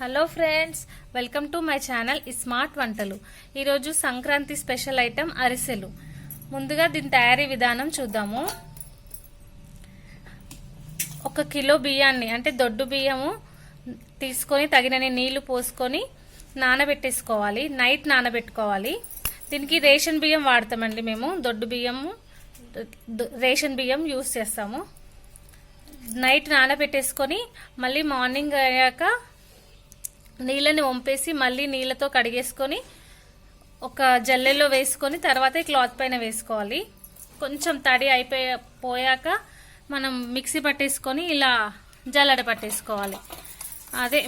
Hello friends welcome to my channel smart వంటలు ఈరోజు Sankranti special item అరిసెలు. ముందుగా దీని తయారీ విధానం చూద్దాము. ఒక కిలో బియ్యాన్ని అంటే దొడ్డు బియ్యము తీసుకొని తగినన్ని నీళ్ళు పోసుకొని నానబెట్టేసుకోవాలి. నైట్ నానబెట్టుకోవాలి. దీనికి రేషన్ బియ్యం వాడతామండి మేము. దొడ్డు బియ్యము రేషన్ బియ్యం యూస్ చేస్తాము. నైట్ నానబెట్టేసుకొని మళ్ళీ మార్నింగ్ అయ్యాక నీళ్ళని వంపేసి మళ్ళీ నీళ్ళతో కడిగేసుకొని ఒక జల్లెలో వేసుకొని తర్వాత క్లాత్ పైన వేసుకోవాలి. కొంచెం తడి అయిపోయి పోయాక మనం మిక్సీ పట్టేసుకొని ఇలా జల్లడ పట్టేసుకోవాలి. అదే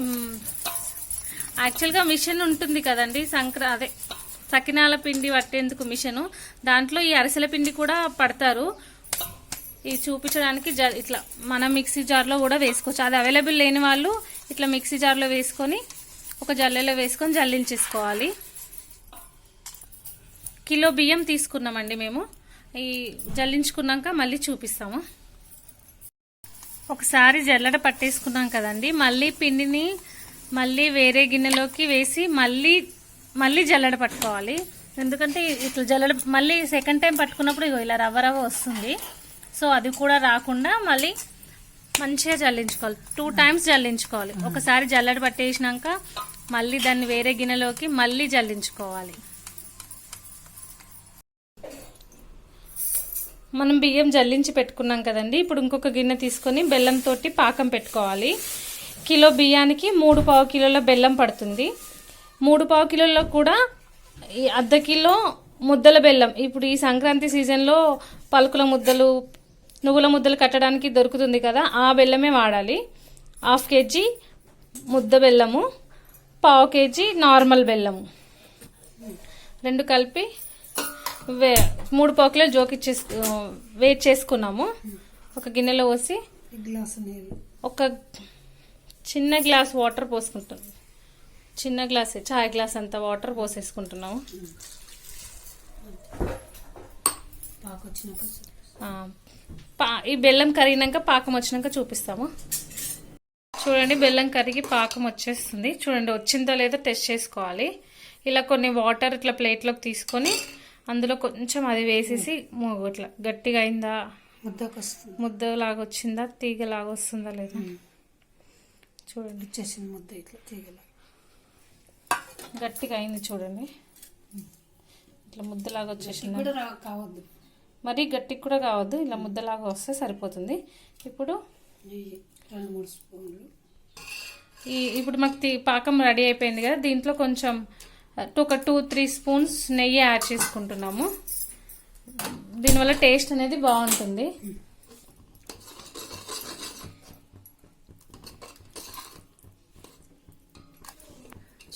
యాక్చువల్గా మిషన్ ఉంటుంది కదండి సంక్ర అదే సకినాల పిండి పట్టేందుకు మిషను. దాంట్లో ఈ అరిసెల పిండి కూడా పడతారు. ఇది చూపించడానికి జ ఇట్లా మనం మిక్సీ జార్లో కూడా వేసుకోవచ్చు. అది అవైలబుల్ లేని వాళ్ళు ఇట్లా మిక్సీ జార్లో వేసుకొని ఒక జల్లెలో వేసుకొని జల్లించేసుకోవాలి. కిలో బియ్యం తీసుకున్నామండి మేము. ఈ జల్లించుకున్నాక మళ్ళీ చూపిస్తాము. ఒకసారి జల్లెడ పట్టేసుకున్నాం కదండి. మళ్ళీ పిండిని మళ్ళీ వేరే గిన్నెలోకి వేసి మళ్ళీ మళ్ళీ జల్లెడ పట్టుకోవాలి. ఎందుకంటే ఇట్లా జల్లెడ మళ్ళీ సెకండ్ టైం పట్టుకున్నప్పుడు ఇగో ఇలా రవ్వ రవ్వ వస్తుంది. సో అది కూడా రాకుండా మళ్ళీ మంచిగా జల్లించుకోవాలి. Two times జల్లించుకోవాలి. ఒకసారి జల్లెడ పట్టేసినాక మళ్ళీ దాన్ని వేరే గిన్నెలోకి మళ్ళీ జల్లించుకోవాలి. మనం బియ్యం జల్లించి పెట్టుకున్నాం కదండి. ఇప్పుడు ఇంకొక గిన్నె తీసుకొని బెల్లంతో పాకం పెట్టుకోవాలి. కిలో బియ్యానికి మూడు పావు కిలోల బెల్లం పడుతుంది. మూడు పావు కిలోలో కూడా ఈ అర్ధ కిలో ముద్దల బెల్లం. ఇప్పుడు ఈ సంక్రాంతి సీజన్లో పలుకుల ముద్దలు నువ్వుల ముద్దలు కట్టడానికి దొరుకుతుంది కదా ఆ బెల్లమే వాడాలి. హాఫ్ కేజీ ముద్ద బెల్లము పావు కేజీ నార్మల్ బెల్లము. రెండు కలిపి వే మూడు పావుకిలో జోకిచ్చేసు వేట్ చేసుకున్నాము. ఒక గిన్నెలో పోసి నీళ్ళు ఒక చిన్న గ్లాస్ వాటర్ పోసుకుంటున్నాం. చిన్న గ్లాస్ చాయ్ గ్లాస్ అంత వాటర్ పోసేసుకుంటున్నాము. పా ఈ బెల్లం కరిగినాక పాకం వచ్చినాక చూపిస్తాము. చూడండి బెల్లం కరిగి పాకం వచ్చేస్తుంది. చూడండి వచ్చిందో లేదో టెస్ట్ చేసుకోవాలి. ఇలా కొన్ని వాటర్ ఇట్లా ప్లేట్లోకి తీసుకొని అందులో కొంచెం అది వేసేసి ఇట్లా గట్టిగా అయిందా? ముద్దకు వస్తుంది ముద్దలాగా వచ్చిందా? తీగలాగా వస్తుందా లేదా? చూడండి. వచ్చేసింది ముద్ద ఇట్లా తీగల. గట్టిగా అయింది చూడండి. ఇట్లా ముద్దలాగా వచ్చేసింది? కావద్దు. మరీ గట్టికి కూడా కావద్దు ఇలా ముద్దలాగా వస్తే సరిపోతుంది. ఇప్పుడు ఈ ఇప్పుడు మాకు పాకం రెడీ అయిపోయింది కదా దీంట్లో కొంచెం ఒక టూ త్రీ స్పూన్స్ నెయ్యి యాడ్ చేసుకుంటున్నాము. దీనివల్ల టేస్ట్ అనేది బాగుంటుంది.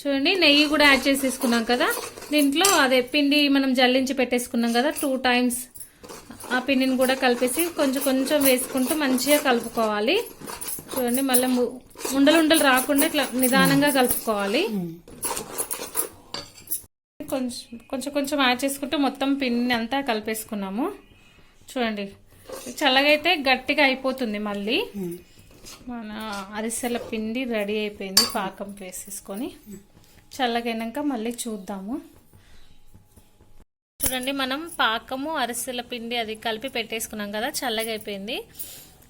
చూడండి నెయ్యి కూడా యాడ్ చేసేసుకున్నాం కదా. దీంట్లో అదే పిండి మనం జల్లించి పెట్టేసుకున్నాం కదా టూ టైమ్స్ ఆ పిండిని కూడా కలిపేసి కొంచెం కొంచెం వేసుకుంటూ మంచిగా కలుపుకోవాలి. చూడండి మళ్ళీ ఉండలు ఉండలు రాకుండా ఇట్లా నిదానంగా కలుపుకోవాలి. కొంచెం కొంచెం కొంచెం యాడ్ చేసుకుంటూ మొత్తం పిండిని అంతా కలిపేసుకున్నాము. చూడండి చల్లగా అయితే గట్టిగా అయిపోతుంది మళ్ళీ. మన అరిసెల పిండి రెడీ అయిపోయింది పాకం వేసేసుకొని. చల్లగైనాక మళ్ళీ చూద్దాము. చూడండి మనం పాకము అరిసెల పిండి అది కలిపి పెట్టేసుకున్నాం కదా చల్లగా అయిపోయింది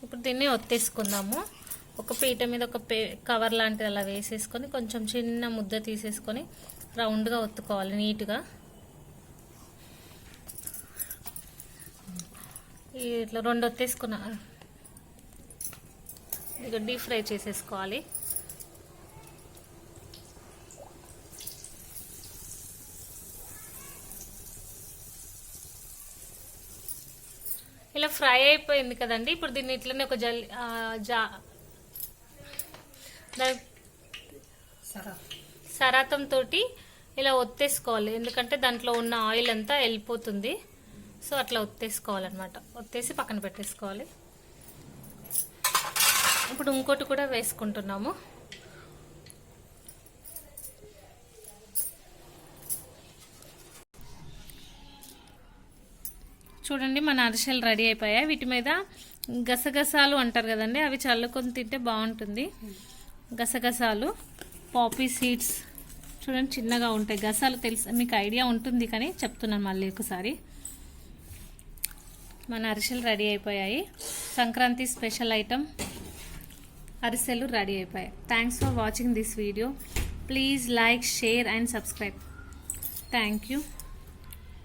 ఇప్పుడు దీన్ని ఒత్తేసుకుందాము. ఒక పీట మీద ఒక పే కవర్ లాంటిది అలా వేసేసుకొని కొంచెం చిన్న ముద్ద తీసేసుకొని రౌండ్గా ఒత్తుకోవాలి నీట్గా. ఇట్లా రెండు ఒత్తేసుకున్నా. ఇక డీప్ ఫ్రై చేసేసుకోవాలి. ఇలా ఫ్రై అయిపోయింది కదండి. ఇప్పుడు దీన్ని ఇట్లనే ఒక జల్ జా దాని సరాతం తోటి ఇలా ఒత్తేసుకోవాలి. ఎందుకంటే దాంట్లో ఉన్న ఆయిల్ అంతా వెళ్ళిపోతుంది. సో అట్లా ఒత్తేసుకోవాలన్నమాట. ఒత్తేసి పక్కన పెట్టేసుకోవాలి. ఇప్పుడు ఇంకోటి కూడా వేసుకుంటున్నాము. చూడండి మన అరిసెలు రెడీ అయిపోయాయి. వీటి మీద గసగసాలు అంటారు కదండి అవి చల్లుకొని తింటే బాగుంటుంది. గసగసాలు పాపీ సీడ్స్ చూడండి చిన్నగా ఉంటాయి. గసాలు తెలుసు మీకు ఐడియా ఉంటుంది కానీ చెప్తున్నాను మళ్ళీ ఒకసారి. మన అరిసెలు రెడీ అయిపోయాయి. సంక్రాంతి స్పెషల్ ఐటమ్ అరిసెలు రెడీ అయిపోయాయి. Thanks for watching this video please like share and subscribe thank you